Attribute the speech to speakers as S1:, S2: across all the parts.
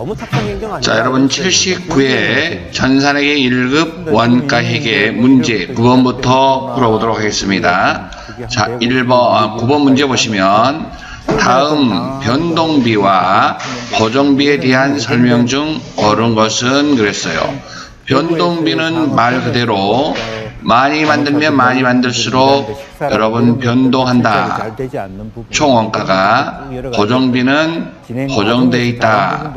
S1: 너무 탁상 행정 아니야?
S2: 자, 여러분 79회 전산회계 1급 원가 회계 문제 9번부터 풀어보도록 하겠습니다. 자, 1번, 아, 9번 문제 보시면 다음 변동비와 고정비에 대한 설명 중 옳은 것은 그랬어요. 변동비는 말 그대로 많이 만들면 많이 만들수록 여러분 변동한다.
S1: 잘 되지 않는 부분.
S2: 총 원가가 고정비는 고정돼 있다.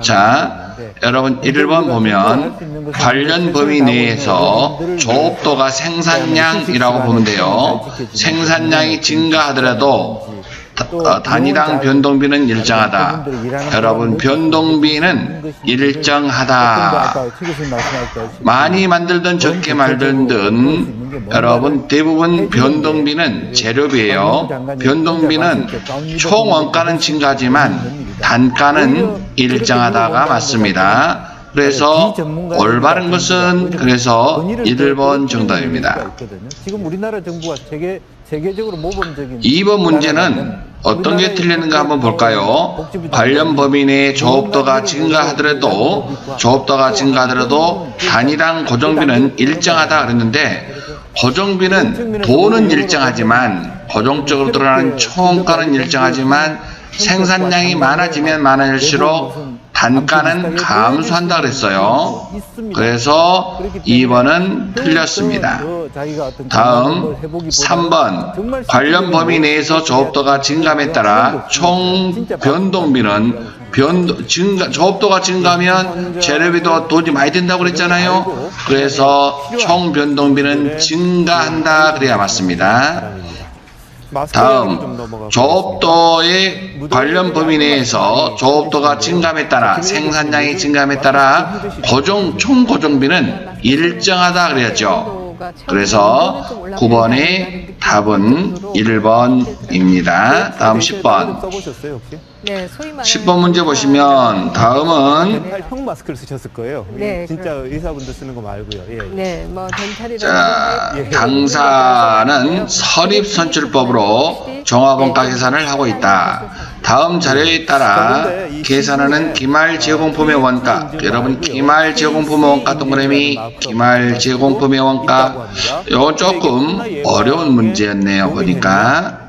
S2: 자, 여러분 1번 보면 관련 범위 내에서 조업도가 생산량이라고 보면 돼요. 생산량이 증가하더라도 다- 어, 단위당 변동비는 일정하다. 여러분 변동비는 일정하다. 많이 만들든 적게 만들든 여러분 대부분 변동비는 재료비예요. 변동비는 총 원가는 증가하지만 단가는 일정하다가 맞습니다. 그래서 올바른 것은 그래서 1번 정답입니다.
S1: 지금 우리나라 정부가 세계 세계적으로 모범적인
S2: 2번 문제는 어떤 게 틀렸는가 한번 볼까요? 관련 범위 내에 조업도가 증가하더라도 조업도가 증가하더라도 단위당 고정비는 일정하다 그랬는데 고정비는 돈은 일정하지만 고정적으로 들어가는 총가는 일정하지만 생산량이 많아지면 많아질수록 단가는 감소한다 그랬어요. 그래서 2번은 틀렸습니다. 다음 3번 관련 범위 내에서 조업도가 증감에 따라 총 변동비는 변 증가 조업도가 증가하면 재료비도 돈이 많이 든다고 그랬잖아요. 그래서 총 변동비는 증가한다 그래야 맞습니다. 다음 조업도의 관련 범위 내에서 조업도가 증감에 따라 생산량이 증감에 따라 고정 총 고정비는 일정하다 그래야죠. 그래서 9번의 답은 1번입니다. 다음 10번.
S1: 써보셨어요 혹시?
S3: 네, 소위 말하는
S2: 10번 문제 보시면 다음은
S1: 덴탈 형 마스크를 쓰셨을 거예요.
S3: 네,
S1: 진짜 의사분들 쓰는 거 말고요. 예.
S3: 네, 뭐
S2: 자,
S3: 건데
S2: 당사는 설립선출법으로 종합원가 계산을 하고 있다. 다음 자료에 따라 계산하는 기말 제공품의 원가. 여러분 기말 제공품의 원가 동그라미 기말 제공품의 원가. 요건 조금 어려운 문제였네요. 보니까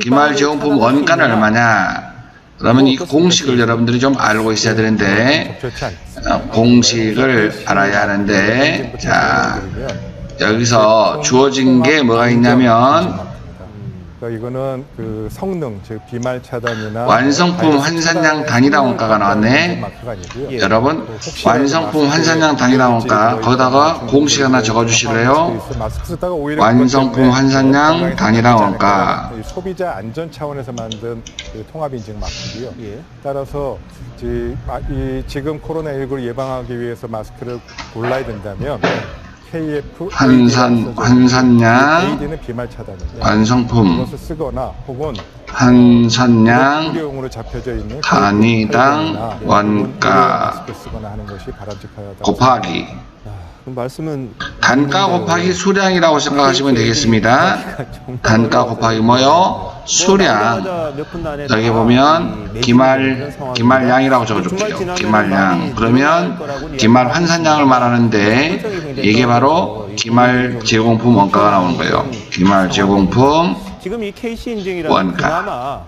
S2: 기말 제공품 원가는 얼마냐? 그러면 이 공식을 여러분들이 좀 알고 있어야 되는데
S1: 좋지 않습니다.
S2: 어, 공식을 알아야 하는데 자 여기서 주어진 게 뭐가 있냐면
S4: 그러니까 이거는 그 성능 즉 비말 차단이나
S2: 완성품 환산량 단위당 원가가 나왔네.
S4: 아니고요.
S2: 여러분 완성품 환산량 단위당 원가 거기다가 공식 하나 적어주실래요? 완성품 환산량
S4: 건강에
S2: 단위당 원가.
S4: 소비자 안전 차원에서 만든 그 통합 인증 마크고요.
S1: 예.
S4: 따라서 지, 마- 이 지금 코로나 19를 예방하기 위해서 마스크를 골라야 된다면
S2: 환산 환산량. 완성품 환산량 단위당 원가. 곱하기
S1: 말씀은
S2: 단가 곱하기 수량이라고 생각하시면 되겠습니다. 단가 곱하기 뭐요? 수량. 여기 보면 기말 기말량이라고 적어줄게요. 기말량. 그러면 기말 환산량을 말하는데 이게 바로 기말 제공품 원가가 나오는 거예요. 기말 제공품
S1: 지금 이 KC 인증이라는
S2: 원가.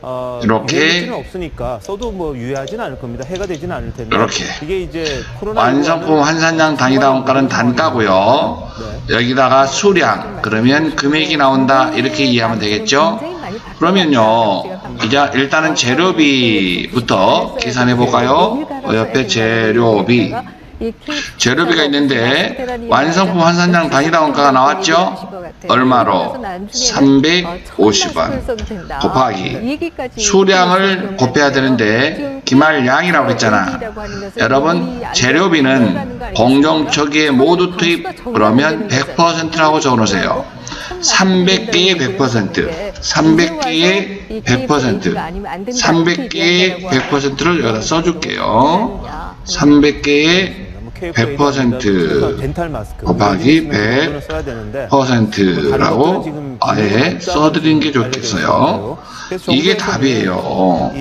S1: 어,
S2: 이렇게.
S1: 유해지는 없으니까 써도 뭐 유해하진 않을 겁니다. 해가 되진 않을 텐데.
S2: 이렇게.
S1: 이게 이제 코로나
S2: 완성품 환산량 단위당 원가는 단가고요. 여기다가 수량 그러면 금액이 나온다 이렇게 이해하면 되겠죠? 그러면요, 이제 일단은 재료비부터 계산해 볼까요? 어, 옆에 재료비. 재료비가 있는데 완성품 환산량 단위당 원가가 나왔죠? 얼마로? 350원 곱하기 수량을 곱해야 되는데 기말량이라고 했잖아. 여러분 재료비는 공정처기에 모두 투입 그러면 100%라고 적어놓으세요. 300개의 100%, 300개의 100%, 300개의 100%를 여기다 써줄게요. 300개의 100%
S1: 덴탈 마스크
S2: 곱하기
S1: 이거는 써야 되는데
S2: 퍼센트라고 아예 써드린 게 좋겠어요. 이게 답이에요.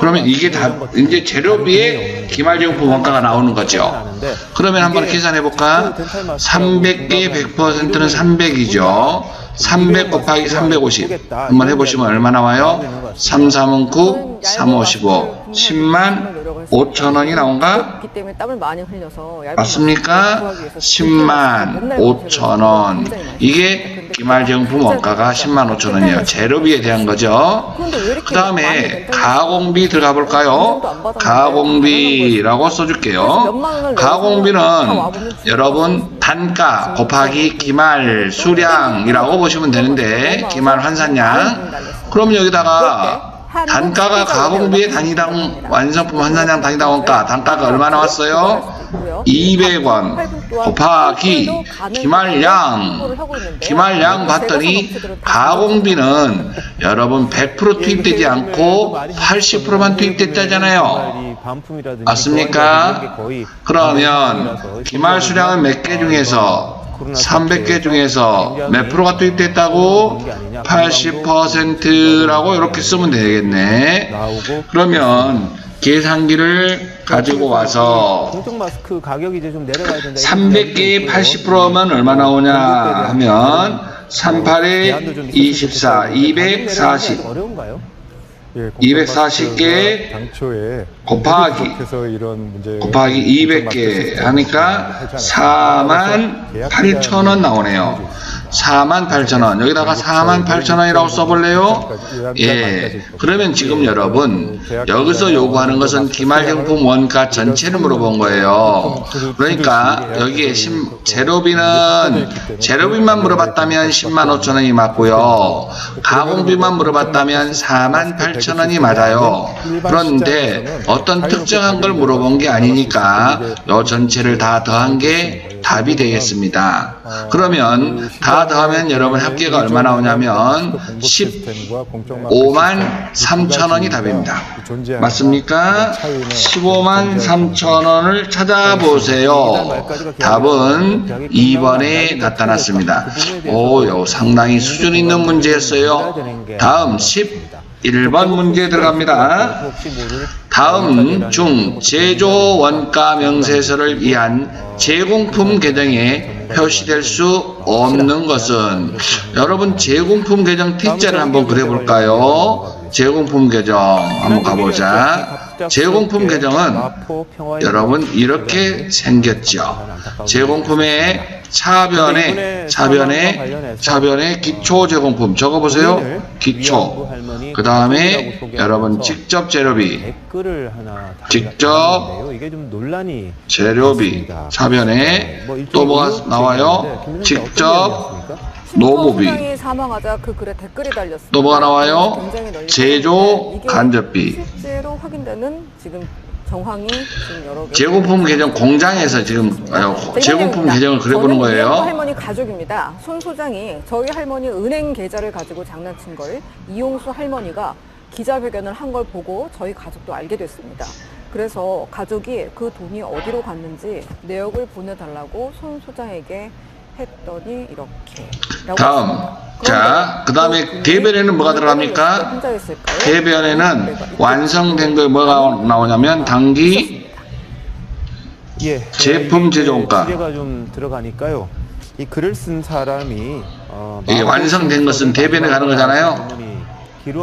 S2: 그러면 이게 답, 이제 재료비에 기말정품 원가가 나오는 거죠. 그러면 한번 계산해 볼까? 300개 100%는 300이죠. 300 곱하기 350 한번 해보시면 얼마 나와요? 3, 3은 9, 3, 55 10만 5천 원이 나온가?
S3: 기 때문에 땀을 많이 흘려서 얇은
S2: 맞습니까?
S3: 마스크를 구하기 위해서
S2: 10만 5천 원 이게 기말정품 원가가 10만 5천 원이에요. 재료비에 대한 거죠.
S3: 그
S2: 다음에 가공비 들어가 볼까요? 가공비라고 써줄게요. 가공비는 여러분 단가 곱하기 기말 수량이라고 보시면 되는데 기말 환산량. 그럼 여기다가 단가가 가공비의 단위당 완성품 환산량 단위당 원가 단가가 얼마 나왔어요? 200원 곱하기 기말량 기말량 봤더니 가공비는 여러분 100% 투입되지 않고 80%만 투입됐다잖아요. 맞습니까? 그러면 기말 수량은 몇 개 중에서 300개 중에서 몇 프로가 투입됐다고? 80%라고 이렇게 쓰면 되겠네. 그러면 계산기를 가지고 와서
S1: 공적 마스크 가격이 이제 좀 내려가야 된다.
S2: 300개에 80%면 얼마 나오냐 하면 38에 24, 240
S1: 어려운가요?
S4: 예,
S2: 240개
S4: 당초에
S2: 곱하기
S4: 계속해서 이런 문제
S2: 곱하기 200개 하니까 4만 8천 원 나오네요. 4만 8천 원. 여기다가 4만 8천 원이라고 써볼래요? 예. 그러면 지금 여러분, 여기서 요구하는 것은 기말정품 원가 전체를 물어본 거예요. 그러니까 여기에 심, 재료비는, 재료비만 물어봤다면 10만 5천 원이 맞고요. 가공비만 물어봤다면 4만 8천 원이 맞아요. 그런데 어떤 특정한 걸 물어본 게 아니니까 요 전체를 다 더한 게 답이 되겠습니다. 그러면 다 더하면 여러분 합계가 얼마 나오냐면 15만 3천 원이 답입니다. 맞습니까? 15만 3천 원을 찾아보세요. 답은 2번에 나타났습니다. 오, 요 상당히 수준 있는 문제였어요. 다음 11번 문제 들어갑니다. 다음 중 제조 원가 명세서를 위한 제공품 계정에 표시될 수 없는 것은 여러분 제공품 계정 T자를 한번 그려볼까요? 제공품 계정 한번 가보자. 제공품 계정은 여러분 이렇게 생겼죠. 제공품의 차변에 차변에 차변에 기초 제공품 적어보세요. 기초. 그 다음에 여러분 직접 재료비 직접
S1: 달았는데요. 이게 좀 논란이
S2: 재료비 차변에 또 뭐가 나와요? 직접 노무비
S3: 소장이 사망하자 그 글에 댓글이 달렸습니다.
S2: 또 뭐가 나와요? 제조 간접비
S3: 확인되는 지금 정황이 지금 여러 개
S2: 제공품 계정 공장에서 지금 어, 제공품 계정을 그려보는
S3: 저는
S2: 거예요.
S3: 할머니 가족입니다. 손 소장이 저희 할머니 은행 계좌를 가지고 장난친 걸 이용수 할머니가 기자회견을 한 걸 보고 저희 가족도 알게 됐습니다. 그래서 가족이 그 돈이 어디로 갔는지 내역을 보내달라고 손 소장에게 했더니 이렇게. 라고
S2: 다음.
S3: 했습니다.
S2: 자, 그 다음에 대변에는 뭐가
S3: 왜
S2: 들어갑니까? 대변에는 완성된 거 뭐가 나오냐면 단기
S1: 예,
S2: 제품 제조원가.
S1: 지뢰가 좀 들어가니까요. 이 글을 쓴 사람이 어,
S2: 이게 완성된 것은 대변에 가는 거잖아요.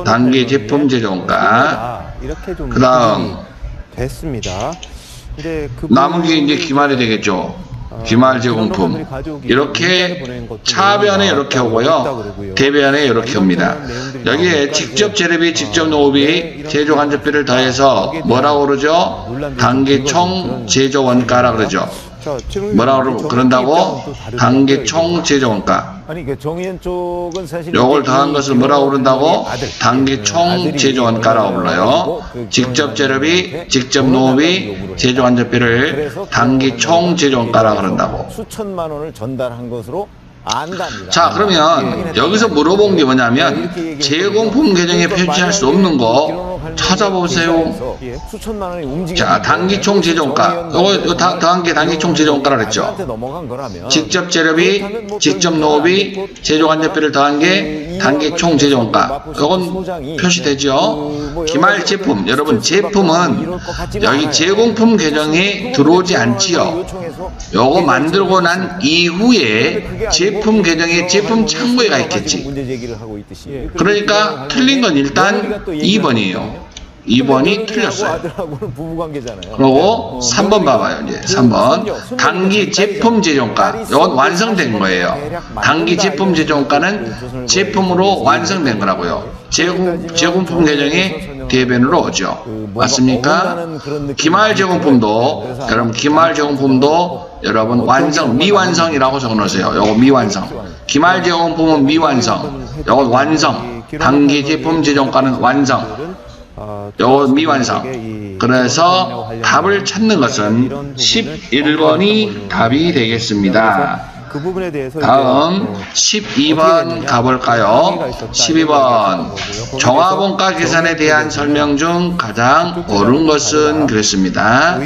S2: 단기 제품 제조원가.
S1: 이렇게 좀
S2: 그다음.
S1: 됐습니다. 근데 그
S2: 남은 게 이제 기말이 되겠죠.
S1: 어,
S2: 제공품.
S1: 것들이 가져오기
S2: 이렇게 차변에 이렇게. 오고요. 대변에 이렇게 옵니다. 여기에 직접 재료비 직접 노후비 제조 간접비를 더해서 뭐라고 그러죠? 단기 총 제조 원가라 그러죠 뭐라고 그러- 그런다고? 단기 총
S1: 이거.
S2: 제조 원가.
S5: 아니 그 정의연 쪽은 사실
S2: 요걸 더한
S5: 이
S2: 것을 뭐라고 그런다고? 단기 그총
S5: 아들이
S2: 제조 원가라고 불러요.
S5: 그
S2: 직접 재료비
S5: 정의연한테
S2: 직접
S5: 요구를
S2: 제조
S5: 그래서
S2: 단기 그총 제조 원가라 그런다고.
S5: 수천만 원을 전달한 것으로 안답니다.
S2: 자, 그러면 여기서 물어본 게 뭐냐면 제공품 계정에 표시할 수 없는 거 찾아보세요.
S5: 예, 수천만 원이 움직이.
S2: 자, 단기총 재정가. 요거 다, 더한 게 단기총 재정가라 그랬죠. 직접 재료비, 직접 노업이, 제조 간접비를 더한 게 단기 총 재정가. 요건 표시되죠. 기말 제품, 여러분 제품은 여기 제공품 계정에 들어오지 않지요. 요거 만들고 난 이후에 제품 계정에 제품 창고에 가 있겠지. 그러니까 틀린 건 일단 2번이에요. 2번이 틀렸어요.
S5: 아들하고는 부부 관계잖아요.
S2: 그리고 3번 봐봐요. 이제 3번. 단기 제품 제종가. 이건 완성된 거예요. 단기 제품 제종가는 제품으로 완성된 거라고요. 제공, 제공품 계정에 대변으로 오죠. 맞습니까? 기말 제공품도, 여러분, 기말 제공품도 여러분 완성, 미완성이라고 적어 놓으세요. 요거 미완성. 기말 제공품은 미완성. 요건 완성. 단기 제품 제종가는 완성.
S1: 어,
S2: 요거 미완성. 그래서 답을 찾는 것은 11번이 답이 되겠습니다.
S1: 그
S2: 다음
S1: 이제,
S2: 12번 가볼까요? 12번 종합원가 계산에 대한 설명 중 가장 옳은 것은 그랬습니다.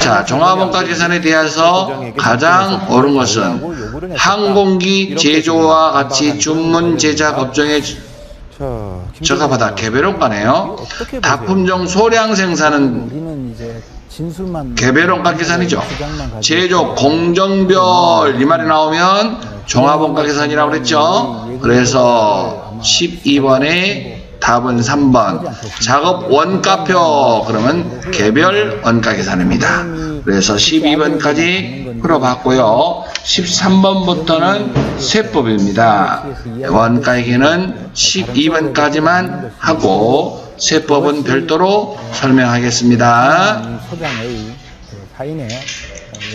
S2: 자, 종합원가 계산에 대해서 가장 옳은 것은 항공기 제조와 같이 주문 제작 업종의
S1: 자, 김
S2: 저가 받아 개별원가네요.
S1: 어떻게 보세요?
S2: 다품종 소량 생산은 개별원가 계산이죠. 제조 공정별 이 말이 나오면 종합원가 계산이라고 그랬죠. 그래서 12번에 답은 3번. 작업 원가표 그러면 개별 원가 계산입니다. 그래서 12번까지 풀어봤고요. 13번부터는 세법입니다. 원가에게는 12번까지만 하고 세법은 별도로 설명하겠습니다.
S6: 소장의 그 사인에